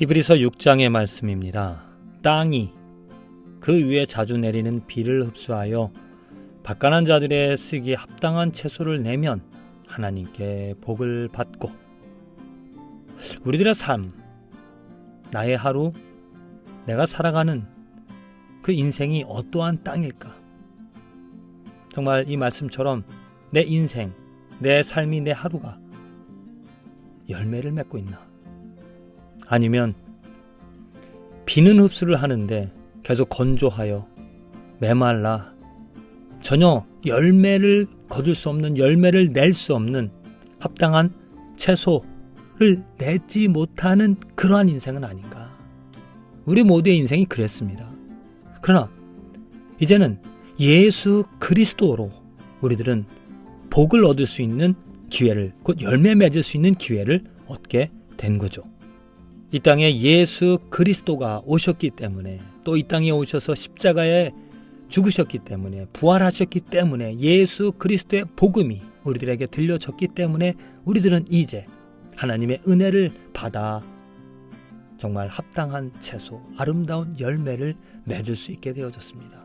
히브리서 6장의 말씀입니다. 땅이 그 위에 자주 내리는 비를 흡수하여 바깥한 자들의 쓰기에 합당한 채소를 내면 하나님께 복을 받고 우리들의 삶, 나의 하루, 내가 살아가는 그 인생이 어떠한 땅일까? 정말 이 말씀처럼 내 인생, 내 삶이 내 하루가 열매를 맺고 있나? 아니면 비는 흡수를 하는데 계속 건조하여 메말라 전혀 열매를 거둘 수 없는 열매를 낼 수 없는 합당한 채소를 내지 못하는 그러한 인생은 아닌가. 우리 모두의 인생이 그랬습니다. 그러나 이제는 예수 그리스도로 우리들은 복을 얻을 수 있는 기회를 곧 열매 맺을 수 있는 기회를 얻게 된 거죠. 이 땅에 예수 그리스도가 오셨기 때문에 또 이 땅에 오셔서 십자가에 죽으셨기 때문에 부활하셨기 때문에 예수 그리스도의 복음이 우리들에게 들려졌기 때문에 우리들은 이제 하나님의 은혜를 받아 정말 합당한 채소, 아름다운 열매를 맺을 수 있게 되어졌습니다.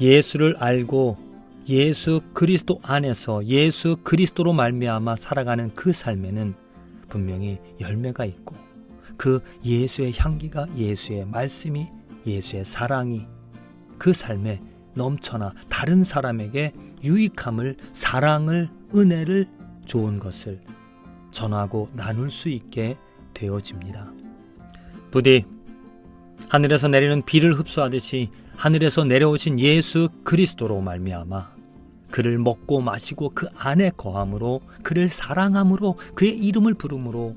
예수를 알고 예수 그리스도 안에서 예수 그리스도로 말미암아 살아가는 그 삶에는 분명히 열매가 있고 그 예수의 향기가 예수의 말씀이 예수의 사랑이 그 삶에 넘쳐나 다른 사람에게 유익함을 사랑을 은혜를 좋은 것을 전하고 나눌 수 있게 되어집니다. 부디 하늘에서 내리는 비를 흡수하듯이 하늘에서 내려오신 예수 그리스도로 말미암아 그를 먹고 마시고 그 안에 거함으로 그를 사랑함으로 그의 이름을 부름으로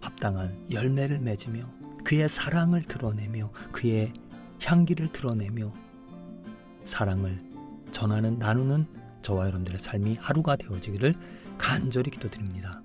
합당한 열매를 맺으며 그의 사랑을 드러내며 그의 향기를 드러내며 사랑을 전하는 나누는 저와 여러분들의 삶이 하루가 되어지기를 간절히 기도드립니다.